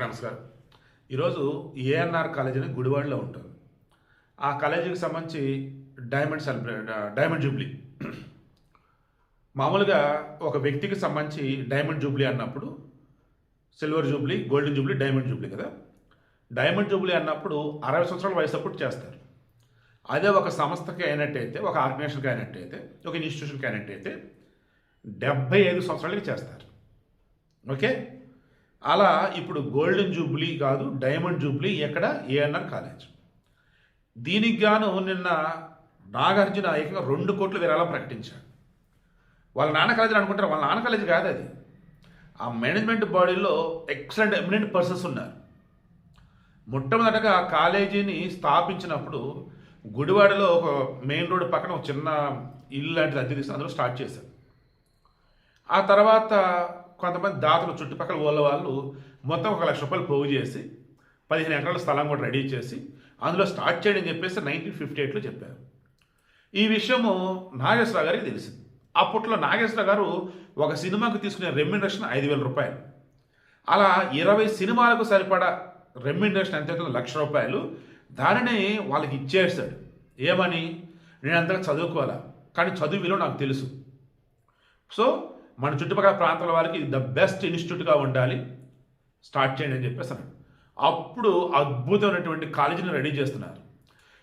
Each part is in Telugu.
నమస్కారం. ఈరోజు ఏఎన్ఆర్ కాలేజ్ అని గుడివాడలో ఉంటుంది ఆ కాలేజీకి సంబంధించి డైమండ్ సెలబ్రేట్ డైమండ్ జూబ్లీ. మామూలుగా ఒక వ్యక్తికి సంబంధించి డైమండ్ జూబ్లీ అన్నప్పుడు silver jubilee golden jubilee diamond jubilee కదా? డైమండ్ జూబ్లీ అన్నప్పుడు అరవై సంవత్సరాల వయసు అప్పుడు చేస్తారు. అదే ఒక సంస్థకి అయినట్టయితే ఒక ఆర్గనైజేషన్కి అయినట్టయితే ఒక ఇన్స్టిట్యూషన్కి అయినట్టయితే డెబ్బై ఐదు సంవత్సరాలకి చేస్తారు. ఓకే? అలా ఇప్పుడు గోల్డెన్ జూబ్లీ కాదు డైమండ్ జూబ్లీ ఎక్కడ? ఏఎన్ఆర్ కాలేజ్. దీనికి గాను నిన్న నాగార్జున ఏకంగా రెండు కోట్ల విరాళం ప్రకటించాడు వాళ్ళ నాన్న కాలేజీ అనుకుంటారు? వాళ్ళ నాన్న కాలేజీ కాదు అది. ఆ మేనేజ్మెంట్ బాడీలో ఎక్సలెంట్ ఎమినెంట్ పర్సన్స్ ఉన్నారు. మొట్టమొదటగా కాలేజీని స్థాపించినప్పుడు గుడివాడలో ఒక మెయిన్ రోడ్ పక్కన ఒక చిన్న ఇల్లు లాంటిది అద్దె తీసుకుని అందులో స్టార్ట్ చేశారు. ఆ తర్వాత కొంతమంది దాతలు చుట్టుపక్కల ఊళ్ళ వాళ్ళు మొత్తం ఒక లక్ష రూపాయలు పోగు చేసి పదిహేను ఎకరాల స్థలం కూడా రెడీ చేసి అందులో స్టార్ట్ చేయడం చెప్పేసి నైన్టీన్ ఫిఫ్టీ ఎయిట్లో చెప్పారు. ఈ విషయము నాగేశ్వరరావు గారికి తెలిసింది. అప్పట్లో నాగేశ్వరరావు గారు ఒక సినిమాకు తీసుకునే రెమ్యునరేషన్ ఐదు వేల రూపాయలు. అలా ఇరవై సినిమాలకు సరిపడా రెమ్యునరేషన్ ఎంత అవుతుందో లక్ష రూపాయలు దానిని వాళ్ళకి ఇచ్చేస్తాడు ఏమని? నేను అంతగా చదువుకోవాలా? కానీ చదువు విలువ నాకు తెలుసు. సో మన చుట్టుపక్కల ప్రాంతాల వారికి ద బెస్ట్ ఇన్స్టిట్యూట్గా ఉండాలి. స్టార్ట్ చేయండి అని చెప్పేసి అన్నాడు. అప్పుడు అద్భుతమైనటువంటి కాలేజీని రెడీ చేస్తున్నారు.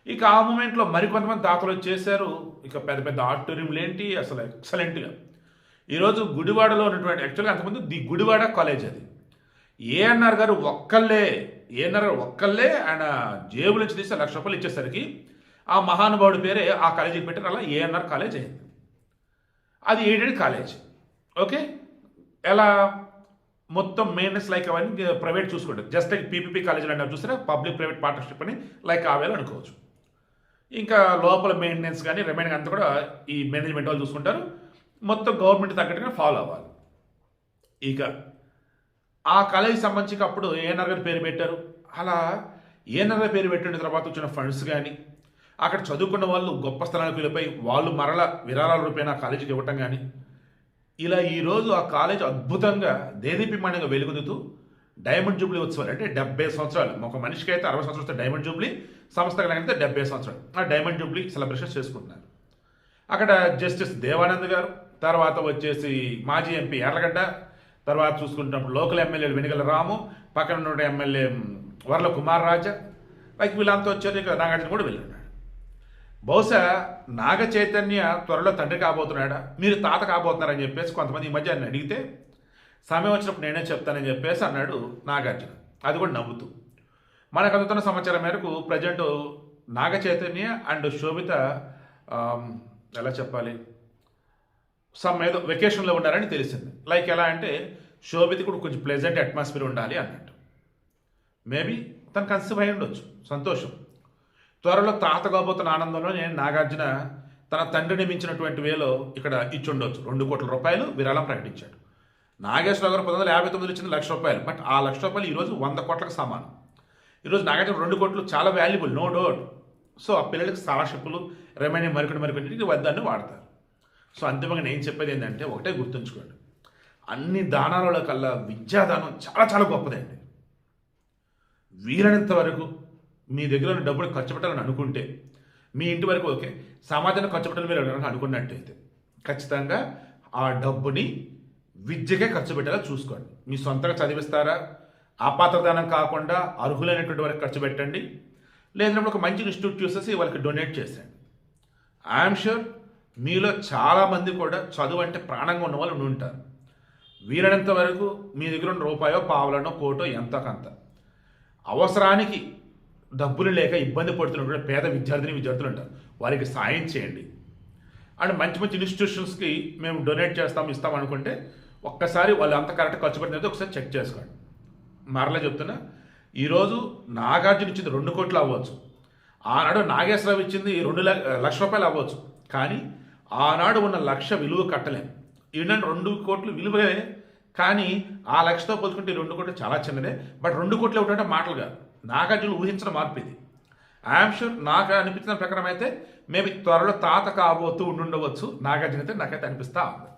ఇక ఆ మూమెంట్లో మరికొంతమంది దాఖలు చేశారు ఇక పెద్ద పెద్ద ఆడిటోరియంలు ఏంటి? అసలు ఎక్సలెంట్గా. ఈరోజు గుడివాడలో ఉన్నటువంటి యాక్చువల్గా అంతకుముందు ది గుడివాడ కాలేజ్ అది. ఏఎన్ఆర్ గారు ఒక్కళ్ళే ఏఎన్ఆర్ గారు ఒక్కళ్ళే ఆయన జేబు నుంచి తీసి లక్ష రూపాయలు ఇచ్చేసరికి ఆ మహానుభావుడి పేరే ఆ కాలేజీకి పెట్టారు. అలా ఏఎన్ఆర్ కాలేజ్ అయింది. అది ఎయిడెడ్ కాలేజ్. ఓకే? ఎలా? మొత్తం మెయింటెనెన్స్ లైక్ అవన్నీ ప్రైవేట్ చూసుకుంటారు జస్ట్ లైక్ పీపీపీ కాలేజీలు అంటే చూస్తే పబ్లిక్ ప్రైవేట్ పార్ట్నర్షిప్ అని లైక్ ఆవేలు అనుకోవచ్చు. ఇంకా లోపల మెయింటెనెన్స్ కానీ రిమైనింగ్ అంతా కూడా ఈ మేనేజ్మెంట్ వాళ్ళు చూసుకుంటారు. మొత్తం గవర్నమెంట్ తగ్గట్టుగా ఫాలో అవ్వాలి. ఇక ఆ కాలేజీకి సంబంధించి అప్పుడు ఏఎన్ఆర్ గారి పేరు పెట్టారు. అలా ఏఎన్ఆర్ గారి పేరు పెట్టిన తర్వాత వచ్చిన ఫండ్స్ కానీ అక్కడ చదువుకున్న వాళ్ళు గొప్ప స్థలానికి వెళ్ళిపోయి వాళ్ళు మరల విరాళాల రూపాయన కాలేజీకి ఇవ్వటం కానీ ఇలా ఈరోజు ఆ కాలేజ్ అద్భుతంగా దేదీప్యమానంగా వెలుగుదుతూ డైమండ్ జూబ్లీ ఉత్సవాలు అంటే డెబ్బై సంవత్సరాలు. ఒక మనిషికి అయితే అరవై సంవత్సరాలు డైమండ్ జూబ్లీ సంస్థకి అయితే డెబ్బై సంవత్సరాలు. ఆ డైమండ్ జూబ్లీ సెలబ్రేషన్ చేసుకుంటున్నారు. అక్కడ జస్టిస్ దేవానంద్ గారు తర్వాత వచ్చేసి మాజీ ఎంపీ ఎర్రగడ్డ తర్వాత చూసుకుంటున్నప్పుడు లోకల్ ఎమ్మెల్యేలు వెనుగల రాము పక్కన ఉన్న ఎమ్మెల్యే వర్ల కుమార్ రాజా పైకి వీళ్ళంతా వచ్చారు ఇక నాగార్జున కూడా వెళ్ళాడు బహుశా నాగ చైతన్య త్వరలో తండ్రి కాబోతున్నాడా? మీరు తాత కాబోతున్నారని చెప్పేసి కొంతమంది ఈ మధ్య ఆయన అడిగితే సమయం వచ్చినప్పుడు నేనే చెప్తానని చెప్పేసి అన్నాడు నాగార్జున. అది కూడా నవ్వుతూ. మనకు అందుతున్న సమాచారం మేరకు ప్రజెంట్ నాగ చైతన్య అండ్ శోభిత ఎలా చెప్పాలి సమ్ ఏదో వెకేషన్లో ఉన్నారని తెలిసింది. లైక్ ఎలా అంటే శోభిత కూడా కొంచెం ప్లెజెంట్ అట్మాస్ఫియర్ ఉండాలి అన్నట్టు. మేబీ తను కన్సీవ్ అయి ఉండొచ్చు. సంతోషం. త్వరలో తాత కాబోతున్న ఆనందంలో నేను నాగార్జున తన తండ్రిని మించినటువంటి వేలో ఇక్కడ ఇచ్చుండొచ్చు. రెండు కోట్ల రూపాయలు విరాళం ప్రకటించాడు. నాగేశ్వరరావు గారు పంతొమ్మిది వందల యాభై తొమ్మిది ఇచ్చిన లక్ష రూపాయలు. బట్ ఆ లక్ష రూపాయలు ఈరోజు వంద కోట్లకు సమానం. ఈరోజు నాగార్జున రెండు కోట్లు చాలా వాల్యుబుల్ నో డౌట్. సో ఆ పిల్లలకి స్కాలర్షిప్లు రిమైనింగ్ మరికొన్ని మరికొన్నిటికి వద్దాన్ని వాడతారు. సో అంతిమంగా నేను చెప్పేది ఏంటంటే ఒకటే గుర్తుంచుకోండి. అన్ని దానాలలో కల్లా విద్యాదానం చాలా చాలా గొప్పదండి. వీలైనంత వరకు మీ దగ్గర ఉన్న డబ్బులు ఖర్చు పెట్టాలని అనుకుంటే మీ ఇంటి వరకు ఓకే సమాజాన్ని ఖర్చు పెట్టాలని మీరు అనుకున్నట్టయితే ఖచ్చితంగా ఆ డబ్బుని విద్యకే ఖర్చు పెట్టేలా చూసుకోండి. మీ సొంతంగా చదివిస్తారా? అపాత్రదానం కాకుండా అర్హులైనటువంటి వారికి ఖర్చు పెట్టండి. లేదంటే ఒక మంచి ఇన్స్టిట్యూట్ చూసేసి వాళ్ళకి డొనేట్ చేసేయండి. ఐఎమ్ షూర్ మీలో చాలామంది కూడా చదువు అంటే ప్రాణంగా ఉన్న వాళ్ళు ఉంటారు వీలైనంత వరకు మీ దగ్గర ఉన్న రూపాయో పావులనో కోటో ఎంతకంత. కొంత అవసరానికి డబ్బులు లేక ఇబ్బంది పడుతున్నటువంటి పేద విద్యార్థిని విద్యార్థులు ఉంటారు వారికి సాయం చేయండి. అండ్ మంచి మంచి ఇన్స్టిట్యూషన్స్కి మేము డొనేట్ చేస్తాం ఇస్తాం అనుకుంటే ఒక్కసారి వాళ్ళు అంత కరెక్ట్ ఖర్చు పెట్టినది ఒకసారి చెక్ చేసుకోండి. మరలా చెప్తున్నా ఈరోజు నాగార్జున ఇచ్చింది రెండు కోట్లు అవ్వచ్చు. ఆనాడు నాగేశ్వరరావు ఇచ్చింది రెండు లక్ష రూపాయలు అవ్వచ్చు. కానీ ఆనాడు ఉన్న లక్ష విలువ కట్టలేం. ఏంటంటే రెండు కోట్లు విలువే కానీ ఆ లక్షతో పోల్చుకుంటే ఈ రెండు కోట్లు చాలా చిన్నదే. బట్ రెండు కోట్లు ఒకటంటే మాటలు కాదు. నాగార్జున ఊహించిన మార్పు ఇది. ఐఎమ్ షూర్ నాకు అనిపించిన ప్రకారం అయితే మేబీ త్వరలో తాత కాబోతూ ఉండుండవచ్చు. నాగార్జున అయితే నాకైతే అనిపిస్తా ఉంది.